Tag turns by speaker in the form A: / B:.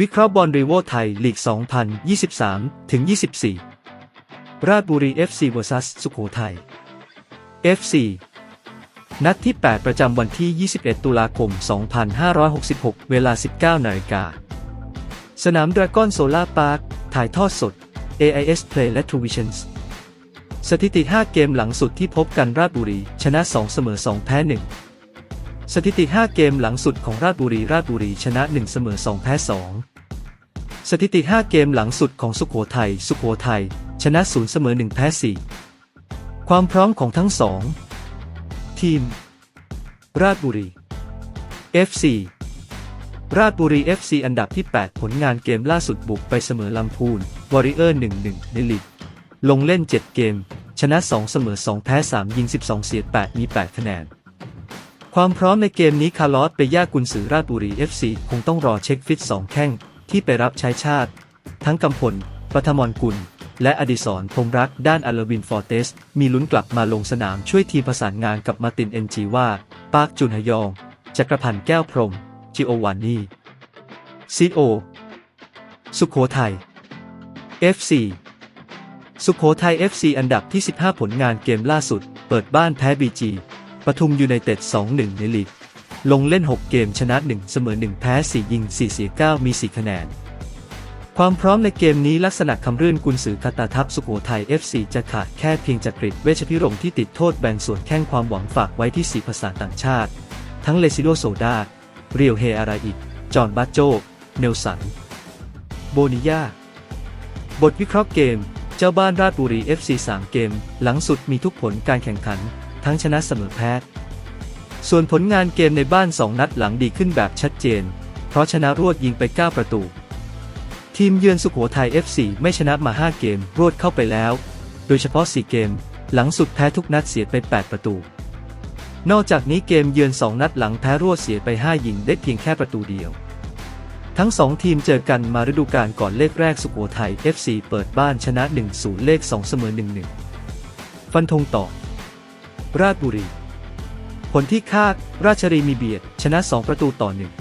A: วิเคราะห์บอลรีโวไทยลีก 2023 ถึง 24 ราชบุรี FC vs สุโขทัย FC นัดที่ 8 ประจำวันที่ 21 ตุลาคม 2566 เวลา 19นาฬิกา สนามดราก้อนโซล่าพาร์ค ถ่ายทอดสด AIS Play และ True Visions สถิติ 5 เกมหลังสุดที่พบกันราชบุรี ชนะ 2 เสมอ 2 แพ้ 1 สถิติ 5 เกมหลังสุดของราชบุรีราชบุรีชนะ 1 เสมอ 2 แพ้ 2 สถิติ 5 เกมหลังสุดของสุโขทัยสุโขทัยชนะ 0 เสมอ 1 แพ้ 4 ความพร้อมของทั้งสองทีม ราชบุรี FC ราชบุรี FC อันดับที่ 8 ผลงานเกมล่าสุดบุกไปเสมอลำพูนวอริเออร์ 1-1 ในลีก ลงเล่น 7 เกม ชนะ 2 เสมอ 2 แพ้ 3 ยิง 12 เสีย 8 มี 8 คะแนน ความพร้อมในเกมนี้คาร์ลอสเปย่ากุนซือราชบุรี FC คงต้องรอเช็คฟิต 2 แข้งที่ไปรับใช้ชาติ ทั้งกำพลปฐมรกุล และอดิศรพรหมรักด้านอลวินฟอร์เตส มีลุ้นกลับมาลงสนามช่วยทีมประสานงานกับมาตินเอนจีว่า ปาร์คจุนฮยอง จักรพันธ์แก้วพรมจิโอวานีซีโอ สุขโขทัย FC สุขโขทัย FC อันดับที่ 15 ผลงานเกมล่าสุด เปิดบ้านแพ้บีจี ปทุมยูไนเต็ด 2-1 ในลีก ลงเล่น 6 เกมชนะ 1 เสมอ 1 แพ้ 4 ยิง 4 เสีย 9 มี 4 คะแนน ความพร้อมในเกมนี้ลักษณะคำรื่นกุนสือคาตาทัพสุโขทัย FC จะขาดแค่เพียงจักริดเวชพิรมที่ติดโทษแบ่งส่วนแข้งความหวังฝากไว้ที่สีภาษาต่างชาติ ทั้งเลซิโลโซดา เรียวเฮอาราอิจอห์นบัตโจเนลสัน โบนิยาบทวิเคราะห์เกม เจ้าบ้านราชบุรี FC 3 เกม หลังสุดมีทุกผลการแข่งขัน ทั้งชนะเสมอแพ้ส่วนผลงานเกมในบ้าน 2 นัดหลังดีขึ้นแบบชัดเจน เพราะชนะรวดยิงไป 9 ประตู ทีมเยือนสุโขทัย FC ไม่ชนะมา 5 เกมรวดเข้าไปแล้ว โดยเฉพาะ 4 เกม หลังสุดแพ้ทุกนัดเสียไป 8 ประตู นอกจากนี้เกมเยือน 2 นัดหลังแพ้รวดเสียไป 5 ยิงได้เพียงแค่ประตูเดียว ทั้ง 2 ทีมเจอกันมาฤดูกาลก่อนเลขแรกสุโขทัย FC เปิดบ้านชนะ 1-0 เลข 2 เสมอ 1-1 ฟันธงต่อ ราชบุรี ผลที่คาดราชรีมีเบียดชนะ 2 ประตูต่อหนึ่ง